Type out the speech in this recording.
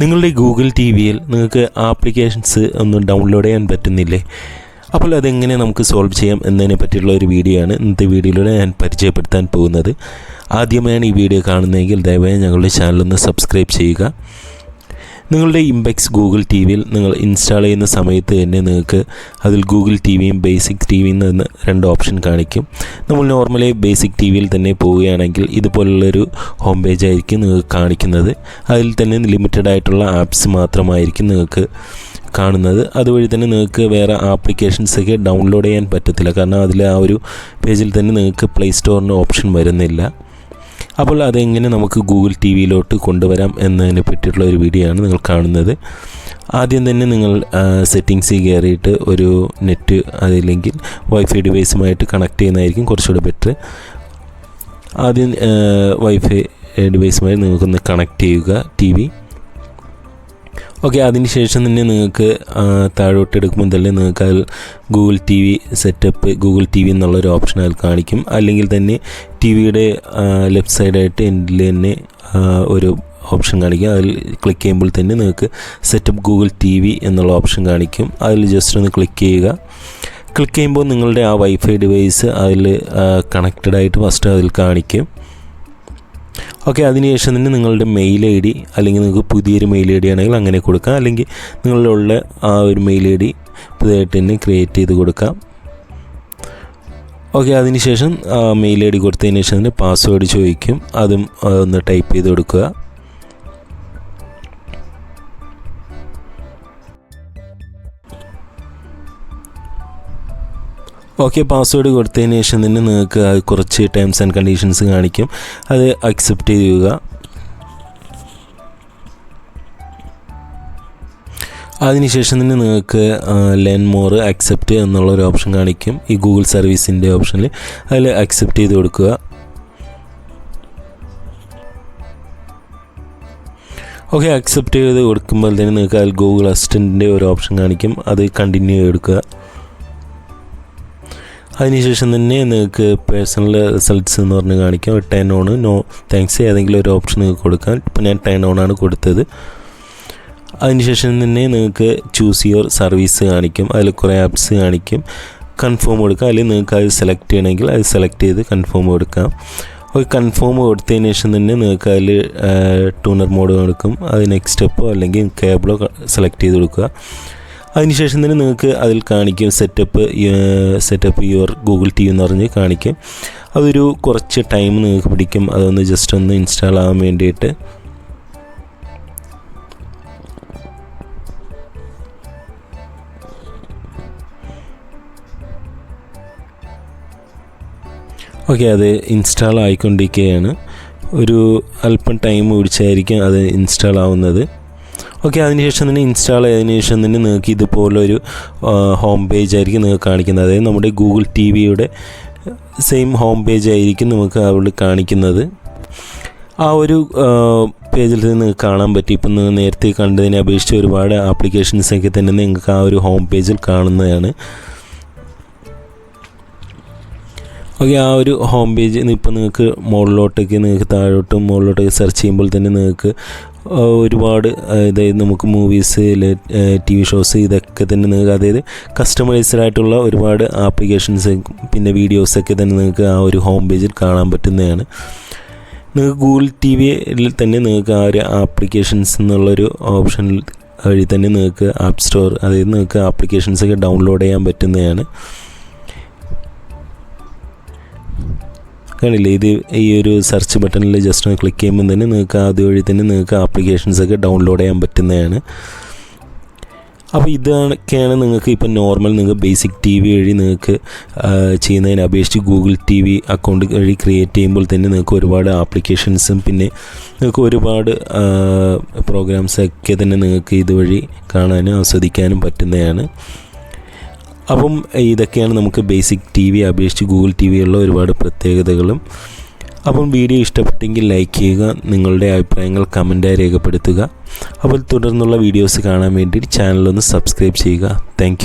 നിങ്ങളുടെ Google T വിയിൽ നിങ്ങൾക്ക് ആപ്ലിക്കേഷൻസ് ഒന്നും ഡൗൺലോഡ് ചെയ്യാൻ പറ്റുന്നില്ലേ? അപ്പോൾ അതെങ്ങനെ നമുക്ക് സോൾവ് ചെയ്യാം എന്നതിനെ പറ്റിയുള്ള ഒരു വീഡിയോ ആണ് ഇന്നത്തെ വീഡിയോയിലൂടെ ഞാൻ പരിചയപ്പെടുത്താൻ പോകുന്നത്. ആദ്യമായാണ് ഈ വീഡിയോ കാണുന്നതെങ്കിൽ ദയവായി ഞങ്ങളുടെ ചാനലൊന്ന് സബ്സ്ക്രൈബ് ചെയ്യുക. നിങ്ങളുടെ ഇംബെക്സ് ഗൂഗിൾ ടി വിയിൽ നിങ്ങൾ ഇൻസ്റ്റാൾ ചെയ്യുന്ന സമയത്ത് തന്നെ നിങ്ങൾക്ക് അതിൽ ഗൂഗിൾ ടി വിയും ബേസിക് ടി വിയും നിന്ന് രണ്ട് ഓപ്ഷൻ കാണിക്കും. നമ്മൾ നോർമലി ബേസിക് ടി വിയിൽ തന്നെ പോവുകയാണെങ്കിൽ ഇതുപോലുള്ളൊരു ഹോം പേജ് ആയിരിക്കും നിങ്ങൾക്ക് കാണിക്കുന്നത്. അതിൽ തന്നെ ലിമിറ്റഡ് ആയിട്ടുള്ള ആപ്സ് മാത്രമായിരിക്കും നിങ്ങൾക്ക് കാണുന്നത്. അതുവഴി തന്നെ നിങ്ങൾക്ക് വേറെ ആപ്ലിക്കേഷൻസൊക്കെ ഡൗൺലോഡ് ചെയ്യാൻ പറ്റത്തില്ല. കാരണം അതിൽ ആ ഒരു പേജിൽ തന്നെ നിങ്ങൾക്ക് പ്ലേ സ്റ്റോറിന് ഓപ്ഷൻ വരുന്നില്ല. അപ്പോൾ അതെങ്ങനെ നമുക്ക് ഗൂഗിൾ ടി വിയിലോട്ട് കൊണ്ടുവരാം എന്നതിനെ പറ്റിയിട്ടുള്ള ഒരു വീഡിയോ ആണ് നിങ്ങൾ കാണുന്നത്. ആദ്യം തന്നെ നിങ്ങൾ സെറ്റിങ്സിൽ കയറിയിട്ട് ഒരു നെറ്റ് അതില്ലെങ്കിൽ വൈഫൈ ഡിവൈസുമായിട്ട് കണക്ട് ചെയ്യുന്നതായിരിക്കും കുറച്ചുകൂടി ബെറ്റർ ആദ്യം വൈഫൈ ഡിവൈസുമായി നിങ്ങൾക്കൊന്ന് കണക്ട് ചെയ്യുക ടി വി ഓക്കെ അതിനുശേഷം തന്നെ നിങ്ങൾക്ക് താഴോട്ട് എടുക്കുമ്പോൾ തന്നെ നിങ്ങൾക്ക് അതിൽ Google T V setup Google T V എന്നുള്ളൊരു ഓപ്ഷൻ അതിൽ കാണിക്കും. അല്ലെങ്കിൽ തന്നെ ടി വിയുടെ ലെഫ്റ്റ് സൈഡായിട്ട് എൻഡിൽ തന്നെ ഒരു ഓപ്ഷൻ കാണിക്കും. അതിൽ ക്ലിക്ക് ചെയ്യുമ്പോൾ തന്നെ നിങ്ങൾക്ക് സെറ്റപ്പ് ഗൂഗിൾ ടി വി എന്നുള്ള ഓപ്ഷൻ കാണിക്കും. അതിൽ ജസ്റ്റ് ഒന്ന് ക്ലിക്ക് ചെയ്യുക. ക്ലിക്ക് ചെയ്യുമ്പോൾ നിങ്ങളുടെ ആ വൈഫൈ ഡിവൈസ് അതിൽ കണക്റ്റഡ് ആയിട്ട് ഫസ്റ്റ് അതിൽ കാണിക്കും. ഓക്കെ അതിനുശേഷം തന്നെ നിങ്ങളുടെ മെയിൽ ഐ ഡി അല്ലെങ്കിൽ നിങ്ങൾക്ക് പുതിയൊരു മെയിൽ ഐ ഡി ആണെങ്കിൽ അങ്ങനെ കൊടുക്കാം. അല്ലെങ്കിൽ നിങ്ങളുടെ ആ ഒരു മെയിൽ ഐ ഡി പുതിയതായിട്ട് തന്നെ ക്രിയേറ്റ് ചെയ്ത് കൊടുക്കാം. ഓക്കെ അതിനുശേഷം മെയിൽ ഐ ഡി കൊടുത്തതിന് ശേഷം തന്നെ പാസ്വേഡ് ചോദിക്കും. അതും ഒന്ന് ടൈപ്പ് ചെയ്ത് കൊടുക്കുക. ഓക്കെ പാസ്വേഡ് കൊടുത്തതിന് ശേഷം തന്നെ നിങ്ങൾക്ക് കുറച്ച് ടേംസ് ആൻഡ് കണ്ടീഷൻസ് കാണിക്കും. അത് അക്സെപ്റ്റ് ചെയ്യുക. അതിനുശേഷം തന്നെ നിങ്ങൾക്ക് ലേൺ മോർ അക്സെപ്റ്റ് എന്നുള്ളൊരു ഓപ്ഷൻ കാണിക്കും. ഈ ഗൂഗിൾ സർവീസിന്റെ ഓപ്ഷനിൽ അതിൽ അക്സെപ്റ്റ് ചെയ്ത് കൊടുക്കുക. ഓക്കെ അക്സെപ്റ്റ് ചെയ്ത് കൊടുക്കുമ്പോൾ തന്നെ നിങ്ങൾക്ക് അതിൽ ഗൂഗിൾ അസിസ്റ്റന്റിന്റെ ഒരു ഓപ്ഷൻ കാണിക്കും. അത് കണ്ടിന്യൂ എടുക്കുക അതിനുശേഷം തന്നെ നിങ്ങൾക്ക് പേഴ്സണൽ റിസൾട്ട്സ് എന്ന് പറഞ്ഞ് കാണിക്കാം. ടെൻ ഓൺ നോ താങ്ക്സ് ഏതെങ്കിലും ഒരു ഓപ്ഷൻ നിങ്ങൾക്ക് കൊടുക്കാം. ഇപ്പം ഞാൻ ടെൻ ഓൺ ആണ് കൊടുത്തത്. അതിനുശേഷം തന്നെ നിങ്ങൾക്ക് ചൂസ് യുവർ സർവീസ് കാണിക്കും. അതിൽ കുറേ ആപ്സ് കാണിക്കും. കൺഫേം കൊടുക്കുക അല്ലെങ്കിൽ നിങ്ങൾക്ക് അത് സെലക്ട് ചെയ്യണമെങ്കിൽ അത് സെലക്ട് ചെയ്ത് കൺഫേം കൊടുക്കാം. ഒരു കൺഫേം കൊടുത്തതിന് ശേഷം തന്നെ നിങ്ങൾക്ക് അതിൽ ടൂണർ മോഡ് കൊടുക്കും അത് നെക്സ്റ്റ് സ്റ്റെപ്പോ അല്ലെങ്കിൽ കേബിളോ സെലക്ട് ചെയ്ത് കൊടുക്കുക. അതിനുശേഷം തന്നെ നിങ്ങൾക്ക് അതിൽ കാണിക്കും setup setup your Google T എന്ന് പറഞ്ഞ് കാണിക്കും. അതൊരു കുറച്ച് ടൈം നിങ്ങൾക്ക് പിടിക്കും. അതൊന്ന് ജസ്റ്റ് ഒന്ന് ഇൻസ്റ്റാൾ ആവാൻ വേണ്ടിയിട്ട്. ഓക്കെ അത് ഇൻസ്റ്റാൾ ആയിക്കൊണ്ടിരിക്കുകയാണ്. ഒരു അല്പം ടൈം പിടിച്ചായിരിക്കും അത് ഇൻസ്റ്റാൾ ആവുന്നത്. ഓക്കെ അതിനുശേഷം തന്നെ ഇൻസ്റ്റാൾ ചെയ്തതിന് ശേഷം തന്നെ നിങ്ങൾക്ക് ഇതുപോലൊരു ഹോം പേജ് ആയിരിക്കും നിങ്ങൾക്ക് കാണിക്കുന്നത്. അതായത് നമ്മുടെ ഗൂഗിൾ ടി വിയുടെ സെയിം ഹോം പേജ് ആയിരിക്കും നമുക്ക് അവിടെ കാണിക്കുന്നത്. ആ ഒരു പേജിൽ നിന്ന് കാണാൻ പറ്റും. ഇപ്പം നിങ്ങൾ നേരത്തെ കണ്ടതിനെ അപേക്ഷിച്ച് ഒരുപാട് ആപ്ലിക്കേഷൻസൊക്കെ തന്നെ നിങ്ങൾക്ക് ആ ഒരു ഹോം പേജിൽ കാണുന്നതാണ്. ഓക്കെ ആ ഒരു ഹോം പേജ് ഇപ്പോൾ നിങ്ങൾക്ക് മുകളിലോട്ടേക്ക് നിങ്ങൾക്ക് താഴോട്ടും മുകളിലോട്ടേക്ക് സെർച്ച് ചെയ്യുമ്പോൾ തന്നെ നിങ്ങൾക്ക് ഒരുപാട് അതായത് നമുക്ക് മൂവീസ് ടി വി ഷോസ് ഇതൊക്കെ തന്നെ നിങ്ങൾക്ക് അതായത് കസ്റ്റമൈസ്ഡ് ആയിട്ടുള്ള ഒരുപാട് ആപ്ലിക്കേഷൻസ് പിന്നെ വീഡിയോസൊക്കെ തന്നെ നിങ്ങൾക്ക് ആ ഒരു ഹോം പേജിൽ കാണാൻ പറ്റുന്നതാണ്. നിങ്ങൾക്ക് ഗൂഗിൾ ടി വിയിൽ തന്നെ നിങ്ങൾക്ക് ആ ഒരു ആപ്ലിക്കേഷൻസ് എന്നുള്ളൊരു ഓപ്ഷൻ വഴി തന്നെ നിങ്ങൾക്ക് ആപ്പ് സ്റ്റോർ അതായത് നിങ്ങൾക്ക് ആപ്ലിക്കേഷൻസൊക്കെ ഡൗൺലോഡ് ചെയ്യാൻ പറ്റുന്നതാണ്. കാണില്ലേ ഇത് ഈ ഒരു സെർച്ച് ബട്ടണിൽ ജസ്റ്റ് ഒന്ന് ക്ലിക്ക് ചെയ്യുമ്പോൾ തന്നെ നിങ്ങൾക്ക് അതുവഴി തന്നെ നിങ്ങൾക്ക് ആപ്ലിക്കേഷൻസ് ഒക്കെ ഡൗൺലോഡ് ചെയ്യാൻ പറ്റുന്നതാണ്. അപ്പോൾ ഇതൊക്കെയാണ് നിങ്ങൾക്ക് ഇപ്പം നോർമൽ നിങ്ങൾക്ക് ബേസിക് ടി വി വഴി നിങ്ങൾക്ക് ചെയ്യുന്നതിന് അപേക്ഷിച്ച് ഗൂഗിൾ ടി വി അക്കൗണ്ട് വഴി ക്രിയേറ്റ് ചെയ്യുമ്പോൾ തന്നെ നിങ്ങൾക്ക് ഒരുപാട് ആപ്ലിക്കേഷൻസും പിന്നെ നിങ്ങൾക്ക് ഒരുപാട് പ്രോഗ്രാംസൊക്കെ തന്നെ നിങ്ങൾക്ക് ഇതുവഴി കാണാനും ആസ്വദിക്കാനും പറ്റുന്നതാണ്. അപ്പം ഇതൊക്കെയാണ് നമുക്ക് ബേസിക് ടി വി അപേക്ഷിച്ച് ഗൂഗിൾ ടി വിയുള്ള ഒരുപാട് പ്രത്യേകതകളും. അപ്പം വീഡിയോ ഇഷ്ടപ്പെട്ടെങ്കിൽ ലൈക്ക് ചെയ്യുക നിങ്ങളുടെ അഭിപ്രായങ്ങൾ കമന്റായി രേഖപ്പെടുത്തുക. അപ്പോൾ തുടർന്നുള്ള വീഡിയോസ് കാണാൻ വേണ്ടി ചാനലൊന്ന് സബ്സ്ക്രൈബ് ചെയ്യുക. താങ്ക്